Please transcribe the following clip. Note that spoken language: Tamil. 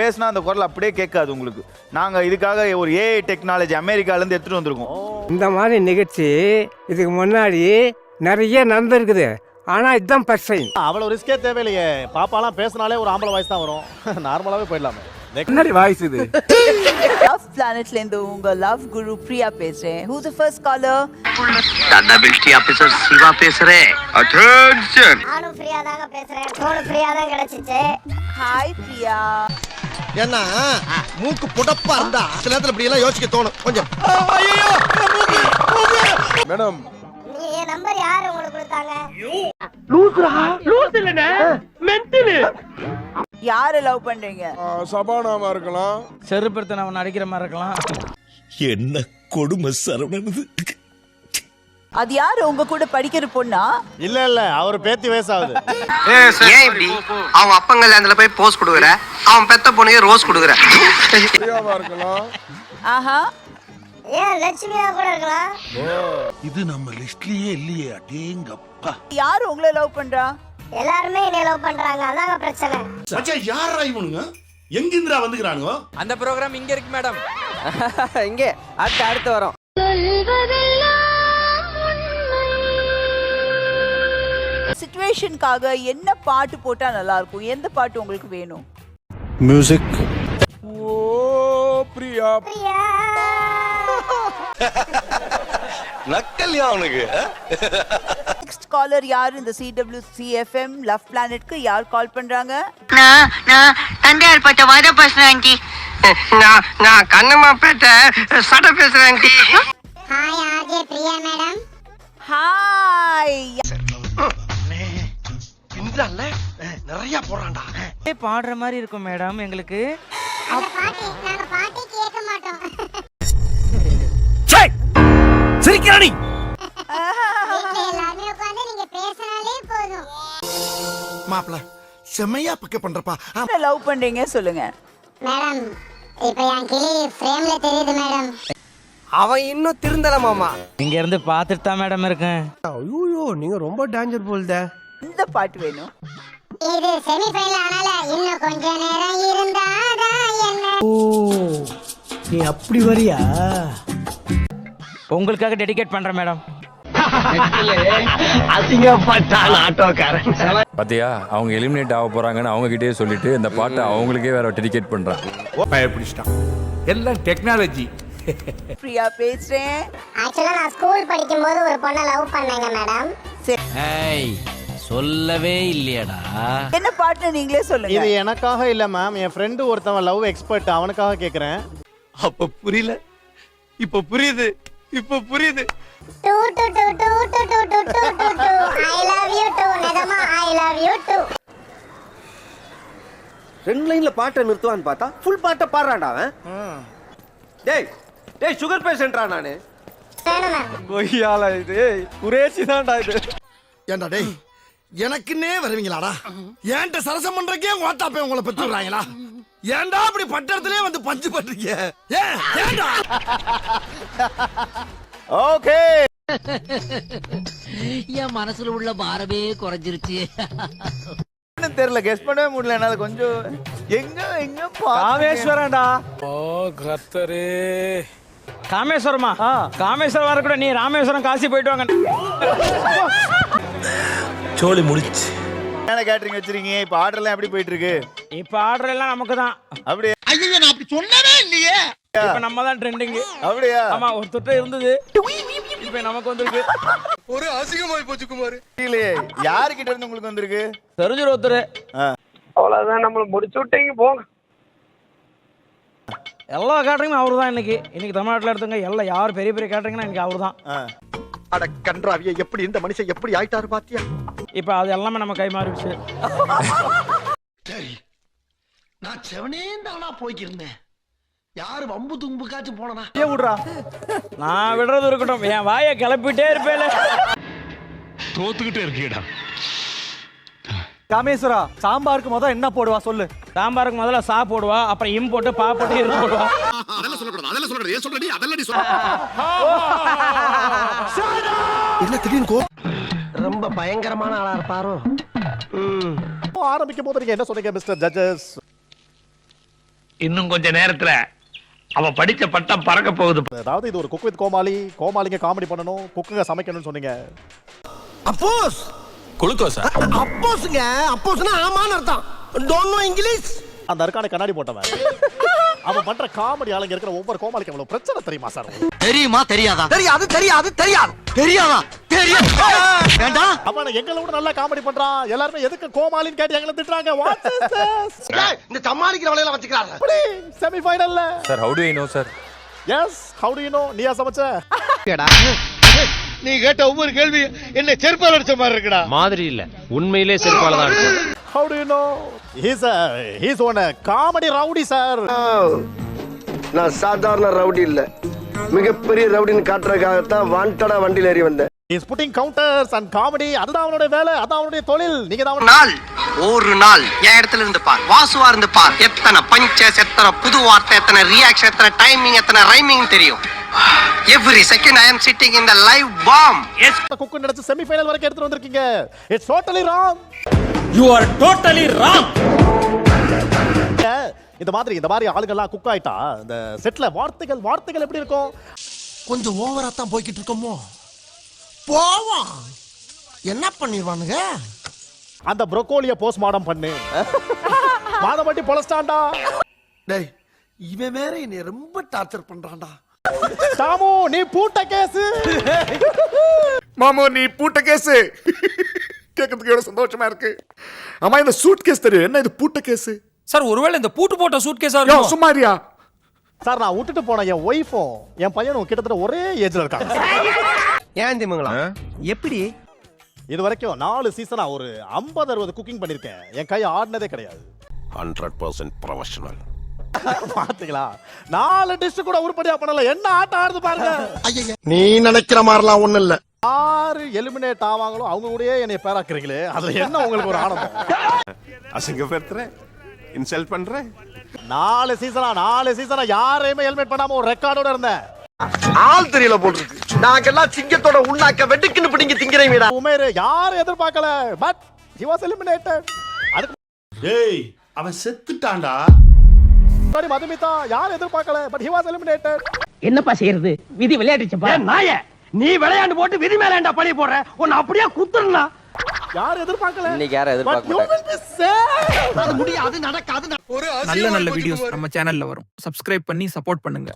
பேசினா அந்த குரல் அப்படியே கேட்காது உங்களுக்கு. நாங்க இதுக்காக ஒரு ஏஐ டெக்னாலஜி அமெரிக்கால இருந்து எடுத்துட்டு வந்திருக்கோம். இந்த மாதிரி நிகழ்ச்சி இதுக்கு முன்னாடி நிறைய நடந்திருக்குது. ஆனால் இதுதான் ஃபர்ஸ்ட் டைம் அவ்வளவு ரிஸ்கே தேவையில்லையே. பாப்பாலாம் பேசினாலே ஒரு ஆம்பளை வாய்ஸ் தான் வரும். நார்மலாவே போயிடலாமே. முன்னாடி வாய்ஸ் இது. லவ் பிளானட்ல இருந்து உங்க லவ் குரு பிரியா பேசுறேன். Who the first caller Tata பில்ஸ்டி officer Siva பேசுறேன். அட்டென்ஷன் ஃப்ரீயா தாங்க பேசுறேன். ஃபோன் ஃப்ரீயா தான் கிடைச்சிச்சு. ஹாய் பிரியா. ஏன்னா மூக்கு புடப்பா இருந்தா சில நேரத்துல இப்படி எல்லாம் யோசிக்க தோணும். கொஞ்சம். மேடம். நீ என் நம்பர் யார் உங்களுக்கு கொடுத்தாங்க? யார லவ் பண்றீங்க? சபானாமா இருக்கலாம். செருப்படுத்த நம்ம நடிக்கிற மாதிரி இருக்கலாம். என்ன கொடுமை சரவணனது அது யாரு? உங்க கூட படிக்கிற பொண்ணா? இல்ல இல்ல. அவர் பேத்தி வயசாகுது. ஏன் இப்படி? அவன் அப்பங்க அதுல போய் போஸ் கொடுக்குற. அவன் பெத்த பொண்ணுக்கு ரோஸ் கொடுக்குற. ஆஹா. இது நம்ம லிஸ்ட்லயே இல்லையே அடேங்கப்பா. யாரு உங்களை லவ் பண்றா? எல்லாருமே என்னை லவ் பண்றாங்க. அதாங்க பிரச்சனை. மச்சான் யாரா இவனுங்க? எங்கிந்திரா வந்துக்கிறானுங்க? அந்த ப்ரோக்ராம் இங்க இருக்கு மேடம் இங்க அடுத்து அடுத்து வரோம். சிச்சுவேஷனுக்காக என்ன பாட்டு போட்டா நல்லா இருக்கும் எந்த பாட்டு உங்களுக்கு வேணும்? மியூசிக் ஓ பிரியா. பிரியா. நக்கல்யா அவனுக்கு. நெக்ஸ்ட் காலர் யார்? இந்த சிடபிள்யூ சிஎஃப்எம் லவ் பிளானட்க்கு யார் கால் பண்றாங்க? நான் நான் தந்தையார் பட்ட வர பேசுறேன் ஆண்டி. நான் நான் கண்ணம்மா பேட்ட சட பேசுறேன் aunty. Hi RJ Priya madam. Hi பின்றால நிறைய போறான்டா பாடுற மாதிரி இருக்கும் மேடம் எங்களுக்கு. போதும். மாப்பிள செம்மையா பிக்கப் பண்றப்பா. லவ் பண்றீங்க சொல்லுங்க. மேடம் இப்போ என் கிளி ஃப்ரேம்ல தெரியுது மேடம். அவன் இன்னும் திருந்தல மாமா. இங்க இருந்து பார்த்துட்டு தான் மேடம் இருக்கேன். ஐயோ நீங்க ரொம்ப டேஞ்சர் போல்த. இந்த பாட்டு வேணும். இது செமிஃபைனல் ஆனால இன்னும் கொஞ்ச நேரம் இருந்தாதான் என்ன? நீ அப்படி வரியா? உங்களுக்காக டெடிகேட் பண்றேன் மேடம் பாத்தியா அவங்க எலிமினேட் ஆக போறாங்கன்னு அவங்க கிட்டயே சொல்லிட்டு இந்த பாட்டை அவங்களுக்கே வேற டெடிகேட் பண்றான். பயப்பிடிச்சிட்டான். எல்லாம் டெக்னாலஜி பிரியா பேசுறேன். ஆக்சுவலா நான் ஸ்கூல் படிக்கும்போது ஒரு பொண்ணை லவ் பண்ணேங்க மேடம் ஏய் சொல்லவே இல்லையடா. என்ன பாட்டு நீங்களே சொல்லுங்க. இது எனக்காக இல்ல மேம் என் ஃப்ரெண்டு ஒருத்தவன் லவ் எக்ஸ்பர்ட் அவனுக்காக கேக்குறேன். அப்ப புரியல. இப்ப புரியுது. இப்ப புரியுது. Too too too too too too too too too too. I love you too நிஜமா ஐ லவ் யூ டூ ரெண்டு லைன்ல பாட்டை நிறுத்துவான்னு பார்த்தா ஃபுல் பாட்டை பாடுறான்டா அவன். டேய் டேய் சுகர் பேஷண்ட்ரா நானு? கொய்யால இது. குரேசி தான்டா இது. ஏன்டா டேய் எனக்குன்னே வருவீங்களாடா? ஏன்ட்ட சரசம் பண்றக்கே ஓட்டாப்பே உங்களை பெற்றுறாங்களா ஏன்டா அப்படி பட்டத்திலே வந்து பஞ்சு பண்றீங்க? ஏன் ஏன்டா? ஓகே. என் மனசுல உள்ள பாரமே குறைஞ்சிருச்சு. தெரியல கெஸ் பண்ணவே முடியல. என்னால கொஞ்சம் எங்க எங்க. காமேஸ்வரன்டா. ஓ கத்தரே காமேஸ்வரமா காமேஸ்வரம் வர கூட நீ ராமேஸ்வரம் காசி போயிட்டு வாங்க. சோழி முடிச்சு. என்ன கேட்டரிங் வச்சிருக்கீங்க? இப்ப ஆர்டர் எல்லாம் எப்படி போயிட்டு இருக்கு இப்ப ஆர்டர் எல்லாம் நமக்கு தான் அப்படியே? ஐயோ நான் அப்படி சொன்னவே இல்லையே. இப்ப நம்ம தான் ட்ரெண்டிங் அப்படியா? ஆமா ஒரு தொட்டு இருந்தது. இப்ப நமக்கு வந்திருக்கு. ஒரு அசிங்கமாய் போச்சு குமார். தெரியலையே யாருக்கிட்ட இருந்து உங்களுக்கு வந்திருக்கு? தெரிஞ்சிரு ஒருத்தர். அவ்வளவுதான் நம்மள முடிச்சு விட்டீங்க போங்க. எல்லா கேட்டரிங்கும் அவரு தான் இன்னைக்கு. இன்னைக்கு தமிழ்நாட்டில் எடுத்துங்க எல்லாம் யார் பெரிய பெரிய கேட்டரிங்னா இன்னைக்கு அவரு தான். அட கன்றாவிய எப்படி இந்த மனுஷன் எப்படி ஆயிட்டாரு பாத்தியா? இப்போ அது எல்லாமே நம்ம கை மாறிடுச்சு. சரி நான் செவனே தானா போய்க்கிருந்தேன். யாரு வம்பு தும்புக்காச்சும் போனனா? ஏன் விடுறா. நான் விடுறது இருக்கட்டும். என் வாயை கிளப்பிட்டே இருப்பேல தோத்துக்கிட்டே இருக்கீடா காமேஸ்வரா சாம்பாருக்கு முதல்ல என்ன போடுவா சொல்லு? சாம்பாருக்கு முதல்ல சா போடுவா அப்புறம் இம் போட்டு பா போட்டு இரு போடுவா. அதெல்லாம் சொல்லக்கூடாது அதெல்லாம் சொல்றது ஏன் சொல்றடி அதெல்லாம் நீ சொல்ற என்ன திடீர்னு கோ ரொம்ப பயங்கரமான ஆளா இருப்பாரோ? ஆரம்பிக்கும் போது நீங்க என்ன சொன்னீங்க மிஸ்டர் ஜட்ஜஸ்? இன்னும் கொஞ்ச நேரத்துல அவ படிச்ச பட்டம் பறக்க போகுது. அதாவது இது ஒரு குக் வித் கோமாளி கோமாளிங்க காமெடி பண்ணணும் குக்குங்க சமைக்கணும்னு சொன்னீங்க. அப்போஸ்! குளுக்கோஸா? அப்போஸ்ங்க அப்போஸ்னா ஆமான்னு அர்த்தம். டோன்ட் நோ இங்கிலீஷ் அந்த அருக்கான கண்ணாடி போட்டவன். அவன் பண்ற காமெடி ஆளுங்க இருக்கிற ஒவ்வொரு கோமாளிக்கு அவ்வளவு பிரச்சனை தெரியுமா சார்? தெரியுமா தெரியாதா? தெரியாது தெரியாது தெரியாது. தெரியாதா? தெரியும். வேண்டாம் அப்ப நான் எங்களை விட நல்லா காமெடி பண்றான். எல்லாருமே எதுக்கு கோமாளின்னு கேட்டு எங்களை திட்டுறாங்க? What is this? இந்த சமாளிக்கிற வேலையில வச்சுக்கிறாங்க semi ஃபைனல்ல sir how do I know sir yes how do you know நீயா சமைச்ச? நீ கேட்ட ஒவ்வொரு கேள்வி என்ன செருப்பால் அடிச்ச மாதிரி இருக்குடா. மாதிரி இல்ல. உண்மையிலே செருப்பால தான் இருக்கு how do you know he's he's one comedy rowdy sir நான் சாதாரண ரவுடி இல்ல. மிகப்பெரிய ரவுடின்னு காட்டுறதுக்காகத்தான் வாண்டடா வண்டியில் ஏறி வந்தேன். Is putting counters and comedy அதுதான் அவனுடைய வேலை அதான் அவனுடைய தொழில். நீங்க தான் நாள் ஒரு நாள். என் இடத்துல இருந்து பார் வாசுவா இருந்து பார். எத்தனை பஞ்சஸ் எத்தனை புது வார்த்தை எத்தனை ரியாக்ஷன் எத்தனை டைமிங் எத்தனை ரைமிங் தெரியும். Every second I am sitting in the live bomb as cook நினைச்சு செமி ஃபைனல் வரைக்கும் எடுத்துட்டு வந்திருக்கீங்க. It's totally wrong you are totally wrong இந்த மாதிரி இந்த மாதிரி ஆளுங்கெல்லாம் குக் ஆயிட்டா இந்த செட்ல வார்த்தைகள் வார்த்தைகள் எப்படி இருக்கும்? கொஞ்சம் ஓவரா தான் போய்கிட்டு இருக்கோமோ? போவோம். என்ன பண்ணிடுவானுங்க? அந்த ப்ரோக்கோலிய போஸ்ட்மார்டம் பண்ணு. மாதம்பட்டி பொலஸ்டாண்டா டேய் இவன் வேற என்னை ரொம்ப டார்ச்சர் பண்றான்டா. தாமு நீ பூட்ட கேஸ் மாமோ நீ பூட்ட கேஸ் கேட்கறதுக்கு எவ்வளவு சந்தோஷமா இருக்கு. ஆமா இந்த சூட் கேஸ் தெரியும் என்ன இது பூட்ட கேஸ் சார் ஒருவேளை இந்த பூட்டு போட்ட சூட் கேஸா யோ சும்மாரியா சார் நான் விட்டுட்டு போன என் ஒய்ஃபும் என் பையனும் கிட்டத்தட்ட ஒரே ஏஜ்ல இருக்காங்க. ஏன் திமுங்களா எப்படி? இது வரைக்கும் நாலு சீசனா ஒரு 50 அறுபது குக்கிங் பண்ணிருக்கேன். என் கை ஆடினதே கிடையாது. ஹண்ட்ரட் பர்சன்ட் ப்ரொஃபஷனல் பாத்தீங்களா? நாலு டிஷ் கூட உருப்படியா பண்ணல. என்ன ஆட்டம் ஆடுது பாருங்க. நீ நினைக்கிற மாதிரிலாம் ஒண்ணும் இல்ல. யாரு எலிமினேட் ஆவாங்களோ அவங்க கூடயே என்னை பேராக்குறீங்களே? அதுல என்ன உங்களுக்கு ஒரு ஆனந்தம்? அசிங்கப்படுத்துறேன். இன்சல்ட் பண்றேன். நாலு சீசனா நாலு சீசனா யாரையுமே ஹெல்மெட் பண்ணாம ஒரு ரெக்கார்டோட இருந்தேன். ஆள் தெரியல போட்டுருக்கு. நாங்கெல்லாம் சிங்கத்தோட உண்ணாக்க வெட்டுக்குன்னு பிடிங்க திங்கிறீங்கடா உமேர் யாரும் எதிர்பார்க்கல பட் he was eliminated. அதுக்கு ஏய் அவன் செத்துட்டான்டா. முன்னாடி மதுமிதா யாரும் எதிர்பார்க்கல பட் he was eliminated. என்னப்பா செய்யறது? விதி விளையாடுச்சப்பா நாய நீ விளையாண்டு போட்டு விதி மேலேண்டா பழி போடுற? உன்னை அப்படியே குத்துறா யாரும் எதிர்பார்க்கல. இன்னைக்கு யாரும் saved அது முடியாது நடக்காது. நல்ல நல்ல வீடியோஸ் நம்ம சேனல்ல வரும். சப்ஸ்கிரைப் பண்ணி சப்போர்ட் பண்ணுங்க.